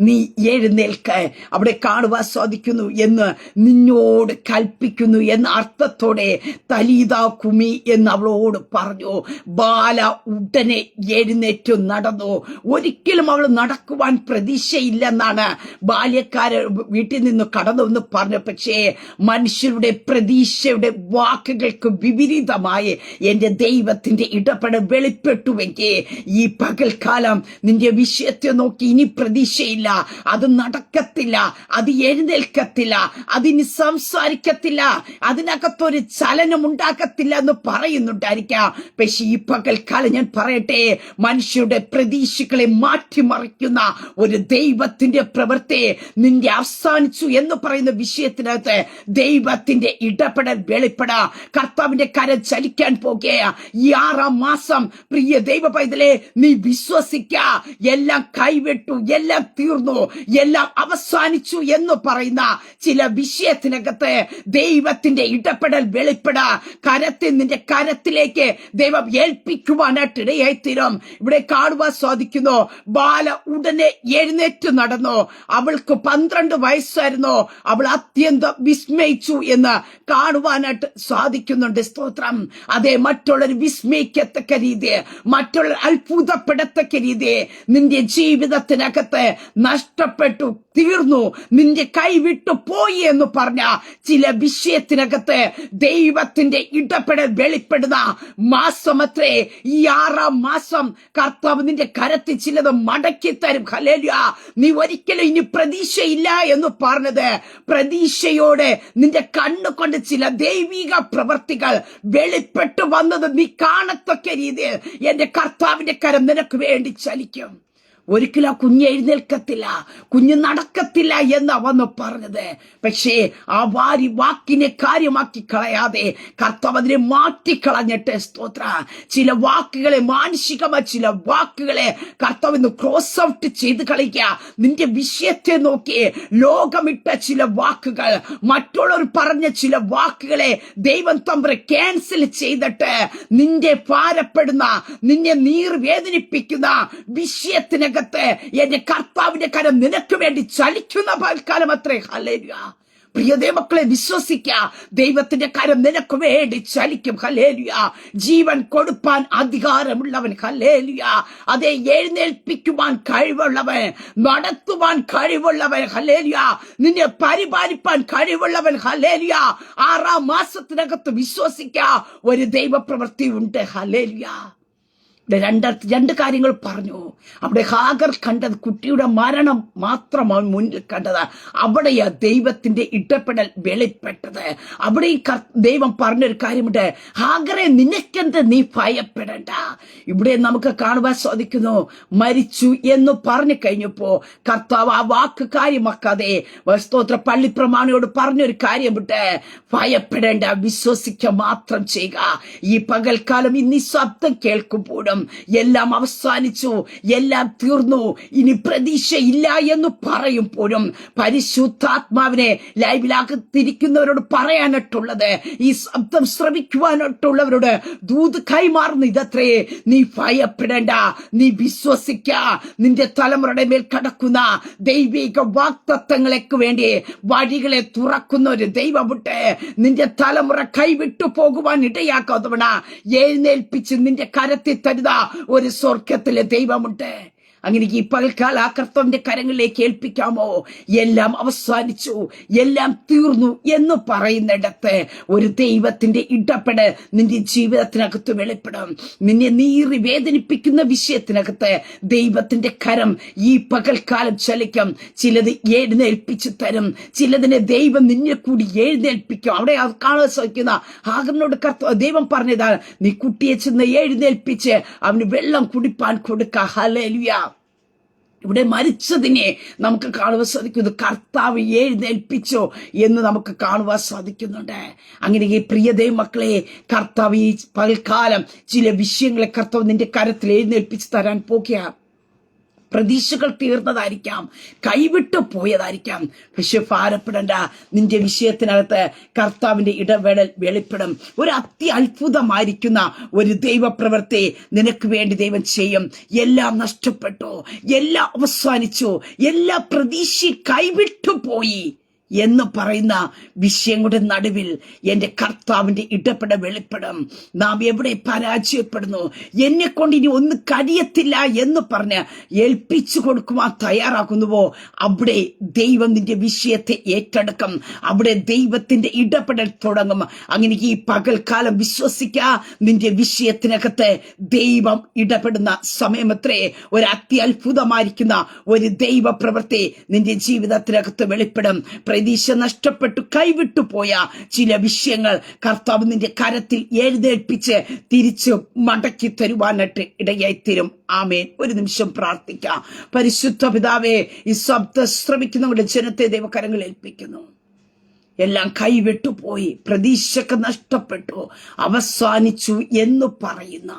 നീ എഴുന്നേൽക്ക്. അവിടെ കാണുവാൻ സാധിക്കുന്നു എന്ന് നിന്നോട് കൽപ്പിക്കുന്നു എന്ന അർത്ഥത്തോടെ തലീത കുമി എന്ന് അവളോട് പറഞ്ഞു. ബാല ഉടനെ എഴുന്നേറ്റു നടന്നു. ഒരിക്കലും അവൾ നടക്കുവാൻ പ്രതീക്ഷയില്ലെന്നാണ് ബാല്യക്കാര് വീട്ടിൽ നിന്ന് കടന്നു എന്ന് പറഞ്ഞു. പക്ഷേ മനുഷ്യരുടെ പ്രതീക്ഷയുടെ വാക്കുകൾക്ക് വിപരീതമായി എന്റെ ദൈവത്തിന്റെ ഇടപെടൽ വെളിപ്പെട്ടുവെങ്കിൽ ഈ പകൽക്കാലം നിന്റെ വിഷയത്തെ നോക്കി ഇനി പ്രതീക്ഷയില്ല. അത് നടക്കത്തില്ല. അത് എഴുന്നേൽക്കത്തില്ല. അതിന് സംസാരിക്കത്തില്ല. അതിനകത്തൊരു ചലനം ഉണ്ടാക്കത്തില്ല എന്ന് പറയുന്നുണ്ടായിരിക്കാം. പക്ഷെ ഈ പകൽക്കാലം ഞാൻ പറയട്ടെ മനുഷ്യരുടെ പ്രതീക്ഷകളെ മാറ്റിമറിക്കുന്ന ഒരു ദൈവത്തിന്റെ പ്രവൃത്തി നിന്റെ അവസാനിച്ചു എന്ന് പറയുന്ന വിഷയത്തിനകത്ത് ദൈവത്തിന്റെ ഇടപെടൽ വെളിപ്പെടാ. കർത്താവിന്റെ കരം ചലിക്കാൻ പോകുക ഈ ആറാം മാസം പ്രിയ ദൈവ പൈതലെ നീ വിശ്വസിക്ക. എല്ലാം കൈവിട്ടു എല്ലാം തീർന്നു എല്ലാം അവസാനിച്ചു എന്ന് പറയുന്ന ചില വിഷയത്തിനകത്ത് ദൈവത്തിന്റെ ഇടപെടൽ വെളിപ്പെട. കരത്തിൽ നിന്റെ കരത്തിലേക്ക് ദൈവം ഏൽപ്പിക്കുവാനായിട്ട് ഇടയായി തീരും ഇവിടെ കാണുവാൻ സാധിക്കുന്നു ബാല ഉടനെ എഴുന്നേറ്റ് നടന്നു. അവൾക്ക് പന്ത്രണ്ട് വയസ്സായിരുന്നു. അവൾ അത്യന്തം വിസ്മയിച്ചു എന്ന് കാണുവാനായിട്ട് സാധിക്കുന്നുണ്ട് സ്തോത്രം. അതെ മറ്റുള്ളവർ വിസ്മയിക്കത്തക്ക രീതി. മറ്റുള്ളവർ അത്ഭുതപ്പെടത്തക്ക രീതിയെ നിന്റെ ജീവിതത്തിനകത്ത് നഷ്ടപ്പെട്ടു തീർന്നു. നിന്റെ കൈവിട്ടു പോയി എന്ന് പറഞ്ഞ ചില വിഷയത്തിനകത്ത് ദൈവത്തിന്റെ ഇടപെടൽ വെളിപ്പെടുന്ന മാസമത്രേ ഈ ആറാം മാസം കർത്താവ് നിന്റെ കരത്തിൽ ചിലത് മടക്കി തരും ഹലേലിയ നീ ഒരിക്കലും ഇനി പ്രതീക്ഷയില്ല എന്ന് പറഞ്ഞത് പ്രതീക്ഷയോടെ നിന്റെ കണ്ണുകൊണ്ട് ചില ദൈവിക പ്രവർത്തികൾ വെളിപ്പെട്ടു വന്നത് നീ കാണത്തക്ക രീതിയിൽ എന്റെ കർത്താവിന്റെ കരം നിനക്ക് വേണ്ടി ചലിക്കും. ഒരിക്കലും ആ കുഞ്ഞ് എഴുന്നേൽക്കത്തില്ല. കുഞ്ഞ് നടക്കത്തില്ല എന്ന് വന്ന് പറഞ്ഞത്. പക്ഷേ ആ വാരി വാക്കിനെ കാര്യമാക്കി കളയാതെ കർത്താവ് അതിനെ മാറ്റിക്കളഞ്ഞിട്ട് സ്തോത്ര. ചില വാക്കുകളെ മാനസികമായ ചില വാക്കുകളെ കർത്താവ് ഇന്ന് ക്രോസ് ഔട്ട് ചെയ്ത് കളിക്കുക. നിന്റെ വിഷയത്തെ നോക്കി ലോകമിട്ട ചില വാക്കുകൾ മറ്റുള്ളവർ പറഞ്ഞ ചില വാക്കുകളെ ദൈവം തമ്പ്ര ക്യാൻസൽ ചെയ്തിട്ട് നിന്റെ ഭാരപ്പെടുന്ന നിന്നെ നീർ വേദനിപ്പിക്കുന്ന വിഷയത്തിനകത്ത് എന്റെ കർത്താവിന്റെ കരം നിനക്ക് വേണ്ടി ചലിക്കുന്ന പൽക്കാലം അത്രേ. ഹലേലുക പ്രിയതേ മക്കളെ വിശ്വസിക്ക. ദൈവത്തിന്റെ കാര്യം നിനക്ക് വേണ്ടി ചലിക്കും. ഹലേലുയ ജീവൻ കൊടുപ്പാൻ അധികാരമുള്ളവൻ. ഹലേലുയ അതെ എഴുന്നേൽപ്പിക്കുവാൻ കഴിവുള്ളവൻ നടത്തുവാൻ കഴിവുള്ളവൻ. ഹലേലുയ നിന്നെ പരിപാലിപ്പാൻ കഴിവുള്ളവൻ. ഹലേലുയ ആറാം മാസത്തിനകത്ത് വിശ്വസിക്ക. ഒരു ദൈവപ്രവൃത്തി ഉണ്ട് ഹലേലുയ രണ്ട് രണ്ട് കാര്യങ്ങൾ പറഞ്ഞു. അവിടെ ഹാഗർ കണ്ടത് കുട്ടിയുടെ മരണം മാത്രമാണ് മുന്നിൽ കണ്ടത്. അവിടെയാ ദൈവത്തിന്റെ ഇടപെടൽ വെളിപ്പെട്ടത്. അവിടെ ഈ ദൈവം പറഞ്ഞൊരു കാര്യമുണ്ട്. ഹാഗറെ നിനക്കെന്ത് നീ ഭയപ്പെടണ്ട? ഇവിടെ നമുക്ക് കാണുവാൻ സാധിക്കുന്നു മരിച്ചു എന്ന് പറഞ്ഞു കഴിഞ്ഞപ്പോ കർത്താവ് ആ വാക്ക് കാര്യമാക്കാതെ സ്തോത്ര പള്ളിപ്രമാണിയോട് പറഞ്ഞൊരു കാര്യമുണ്ട്. ഭയപ്പെടേണ്ട വിശ്വസിക്കുക മാത്രം ചെയ്യുക. ഈ പകൽക്കാലം ഇന്ന് ശബ്ദം കേൾക്കുമ്പോഴും എല്ലാം അവസാനിച്ചു എല്ലാം തീർന്നു. ഇനി പ്രതീക്ഷയില്ല എന്ന് പറയുമ്പോഴും പരിശുദ്ധാത്മാവിനെ ലൈവിലാകത്തിരിക്കുന്നവരോട് പറയാനായിട്ടുള്ളത് ഈ ശബ്ദം ശ്രമിക്കുവാനായിട്ടുള്ളവരോട് ദൂത് കൈമാറുന്നു ഇതത്രേ. നീ ഭയപ്പെടേണ്ട നീ വിശ്വസിക്ക. നിന്റെ തലമുറയുടെ മേൽ കടക്കുന്ന ദൈവിക വാക്തത്വങ്ങളേക്ക് വേണ്ടി വഴികളെ തുറക്കുന്ന ഒരു ദൈവമുട്ട് നിന്റെ തലമുറ കൈവിട്ടു പോകുവാൻ ഇടയാക്കാത്തവണ എഴുന്നേൽപ്പിച്ച് നിന്റെ കരത്തിൽ തരുന്ന ഒരു സ്വർഗത്തിലെ ദൈവമുണ്ട്. അങ്ങനെ ഈ പകൽക്കാല ആ കർത്തവന്റെ കരങ്ങളിലേക്ക് ഏൽപ്പിക്കാമോ? എല്ലാം അവസാനിച്ചു. എല്ലാം തീർന്നു എന്ന് പറയുന്നിടത്ത് ഒരു ദൈവത്തിന്റെ ഇടപെട് നിന്റെ ജീവിതത്തിനകത്ത് വെളിപ്പെടും. നിന്നെ നീറി വേദനിപ്പിക്കുന്ന വിഷയത്തിനകത്ത് ദൈവത്തിന്റെ കരം ഈ പകൽക്കാലം ചലിക്കും. ചിലത് എഴുന്നേൽപ്പിച്ചു തരും. ചിലതിനെ ദൈവം നിന്നെ കൂടി എഴുന്നേൽപ്പിക്കും. അവിടെ കാണാൻ സാധിക്കുന്ന ഹാഗറിനോട് കർത്ത ദൈവം പറഞ്ഞതാണ് നീ കുട്ടിയെ ചെന്ന് എഴുന്നേൽപ്പിച്ച് അവന് വെള്ളം കുടിപ്പാൻ കൊടുക്ക. ഹലേലുയ ഇവിടെ മരിച്ചതിനെ നമുക്ക് കാണുവാൻ സാധിക്കുന്നു. കർത്താവ് എഴുന്നേൽപ്പിച്ചോ എന്ന് നമുക്ക് കാണുവാൻ സാധിക്കുന്നുണ്ട്. അങ്ങനെ ഈ പ്രിയതേ മക്കളെ കർത്താവ് ഈ പകൽക്കാലം ചില വിഷയങ്ങളെ കർത്താവ് നിന്റെ കരത്തിൽ എഴുന്നേൽപ്പിച്ച് തരാൻ പോകുകയാണ് പ്രതീക്ഷകൾ തീർന്നതായിരിക്കാം. കൈവിട്ടു പോയതായിരിക്കാം. പക്ഷെ ഭാരപ്പെടേണ്ട. നിന്റെ വിഷയത്തിനകത്ത് കർത്താവിന്റെ ഇടപെടൽ വെളിപ്പെടും. ഒരു അത്യത്ഭുതമായിരിക്കുന്ന ഒരു ദൈവപ്രവൃത്തി നിനക്ക് വേണ്ടി ദൈവം ചെയ്യും. എല്ലാം നഷ്ടപ്പെട്ടു. എല്ലാം അവസാനിച്ചു. എല്ലാ പ്രതീക്ഷ കൈവിട്ടു പോയി. എന്ന് പറയുന്ന വിഷയങ്ങളുടെ നടുവിൽ എന്റെ കർത്താവിന്റെ ഇടപെട വെളിപ്പെടും നാം എവിടെ പരാജയപ്പെടുന്നു? എന്നെ കൊണ്ട് ഇനി ഒന്നും കഴിയത്തില്ല എന്ന് പറഞ്ഞ് ഏൽപ്പിച്ചു കൊടുക്കുവാൻ തയ്യാറാകുന്നുവോ? അവിടെ ദൈവം നിന്റെ വിഷയത്തെ ഏറ്റെടുക്കും. അവിടെ ദൈവത്തിന്റെ ഇടപെടൽ തുടങ്ങും. അങ്ങനെ ഈ പകൽക്കാലം വിശ്വസിക്ക നിന്റെ വിഷയത്തിനകത്ത് ദൈവം ഇടപെടുന്ന സമയമത്രേ. ഒരു അത്യത്ഭുതമായിരിക്കുന്ന ഒരു ദൈവ പ്രവൃത്തി നിന്റെ ജീവിതത്തിനകത്ത് വെളിപ്പെടും. പ്രതീക്ഷ നഷ്ടപ്പെട്ടു കൈവിട്ടു പോയ ചില വിഷയങ്ങൾ കർത്താവ് നിന്റെ കരത്തിൽ എഴുതേൽപ്പിച്ച് തിരിച്ച് മടക്കി തരുവാനായിട്ട് ഇടയായി തരും ആമേൻ. ഒരു നിമിഷം പ്രാർത്ഥിക്കാം. പരിശുദ്ധ പിതാവേ ഈ ശബ്ദ ശ്രമിക്കുന്നവരുടെ ജനത്തെ ദൈവകരങ്ങൾ ഏൽപ്പിക്കുന്നു. എല്ലാം കൈവിട്ടുപോയി പ്രതീക്ഷക്ക് നഷ്ടപ്പെട്ടു അവസാനിച്ചു എന്ന് പറയുന്ന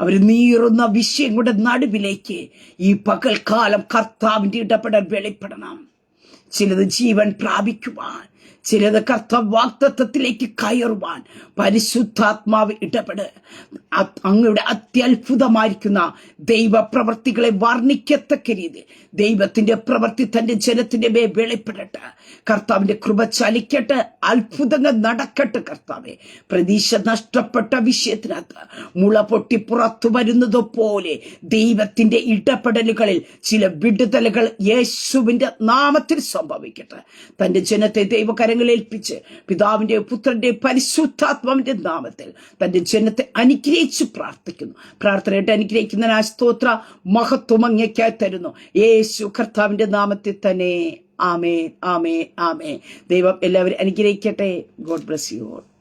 അവർ നീറുന്ന വിഷയങ്ങളുടെ നടുവിലേക്ക് ഈ പകൽക്കാലം കർത്താവിന്റെ ഇടപെടൽ വെളിപ്പെടണം. ചിലത് ജീവൻ പ്രാപിക്കുവാൻ ചിലത് കർത്ത വാക്തത്വത്തിലേക്ക് കയറുവാൻ പരിശുദ്ധാത്മാവ് ഇടപെട്. അങ്ങയുടെ അത്യത്ഭുതമായിരിക്കുന്ന ദൈവപ്രവർത്തികളെ വർണിക്കത്തക്ക രീതി ദൈവത്തിന്റെ പ്രവൃത്തി തന്റെ ജനത്തിന്റെ മേ വെളിപ്പെടട്ടെ. കർത്താവിന്റെ കൃപ ചലിക്കട്ടെ. അത്ഭുതങ്ങൾ നടക്കട്ടെ കർത്താവെ. പ്രതീക്ഷ നഷ്ടപ്പെട്ട വിഷയത്തിനകത്ത് മുള പൊട്ടി പുറത്തു വരുന്നത് പോലെ ദൈവത്തിന്റെ ഇടപെടലുകളിൽ ചില വിടുതലുകൾ യേശുവിന്റെ നാമത്തിൽ സംഭവിക്കട്ടെ. തന്റെ ജനത്തെ ദൈവകരങ്ങളിൽ ഏൽപ്പിച്ച് പിതാവിന്റെ പുത്രന്റെ പരിശുദ്ധാത്മാവിന്റെ നാമത്തിൽ തന്റെ ജനത്തെ അനുഗ്രഹിച്ച് പ്രാർത്ഥിക്കുന്നു. പ്രാർത്ഥനയായിട്ട് അനുഗ്രഹിക്കുന്ന സ്തോത്ര മഹത്വം അങ്ങേക്കായി തരുന്നു. യേശു കർത്താവിന്റെ നാമത്തിൽ തന്നെ. ആമേ ആമേ ആമേ ദൈവം എല്ലാവരും അനുഗ്രഹിക്കട്ടെ. God bless you all.